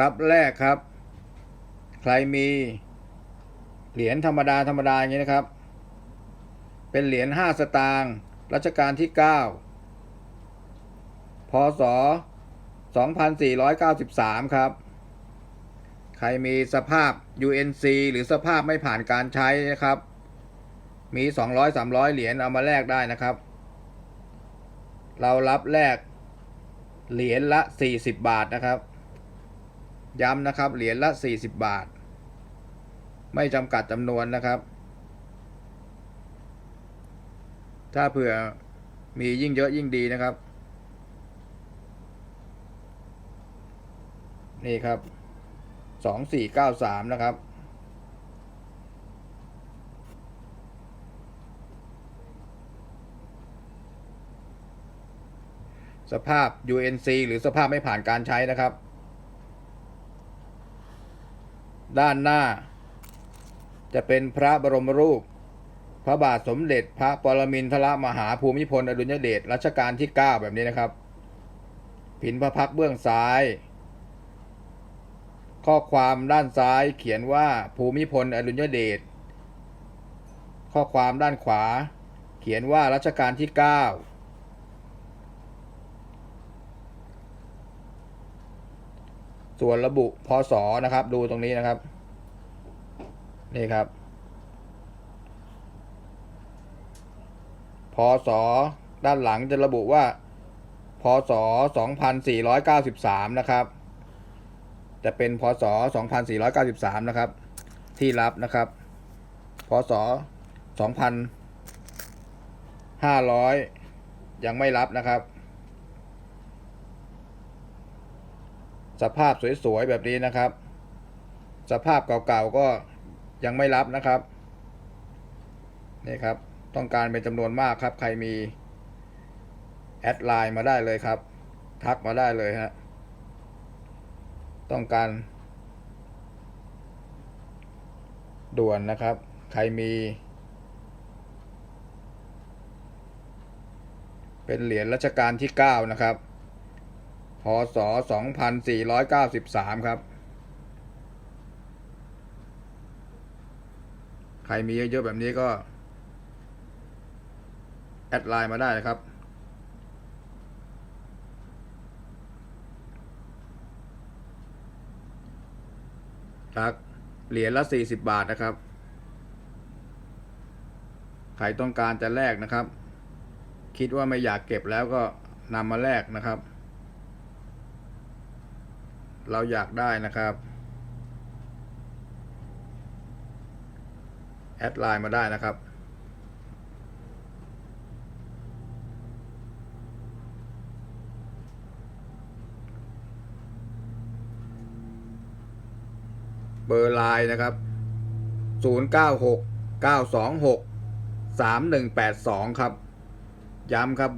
รับแรกครับ ใครมี เหรียญธรรมดาธรรมดาอย่างนี้นะครับ เป็นเหรียญ5สตางค์รัชกาลที่9พศ2493 ครับ ใครมีสภาพ UNC หรือสภาพไม่ผ่านการใช้นะครับ มี 200 300 เหรียญเอามาแลกได้นะครับ เรารับแลกเหรียญละ 40 บาทนะครับ ย้ำนะครับ เหรียญละ 40 บาท ไม่จำกัดจำนวนนะครับ ถ้าเผื่อมียิ่งเยอะยิ่งดีนะครับ นี่ครับสองสี่เก้าสามนะครับสภาพ UNC หรือสภาพไม่ผ่านการใช้นะครับ ด้านหน้า จะเป็นพระบรมรูป พระบาทสมเด็จพระปรมินทรมหาภูมิพลอดุลยเดชรัชกาลที่ 9 แบบนี้นะครับ ผินพระพักเบื้องซ้าย ข้อความด้านซ้ายเขียนว่าภูมิพลอดุลยเดชข้อความด้านขวา เขียนว่ารัชกาลที่ 9 ส่วนระบุพศนะครับ ดูตรงนี้นะครับ นี่ครับพศด้านหลังจะระบุว่า พศ 2493 นะครับ จะเป็นพศ 2493 นะครับ ที่รับนะครับ พศ 2500 ยังไม่รับนะครับ สภาพสวยๆแบบนี้นะครับ สภาพเก่าๆก็ยังไม่รับนะครับนี่ครับต้องการเป็นจำนวนมากครับ ใครมีแอดไลน์มาได้เลยครับ ทักมาได้เลยฮะต้องการ ด่วนนะครับ ใครมี เป็นเหรียญรัชกาลที่ 9 นะครับ พศ 2493 ครับ ใครมีเยอะๆแบบนี้ก็ แอดไลน์มาได้นะครับครับเหรียญละ 40 บาทนะครับ ใครต้องการจะแลกนะครับ คิดว่าไม่อยากเก็บแล้วก็นำมาแลกนะครับ เราอยากได้นะครับ แอดไลน์มาได้นะครับ เบอร์ไลน์นะครับ 096 926 3182 ครับ ย้ำครับ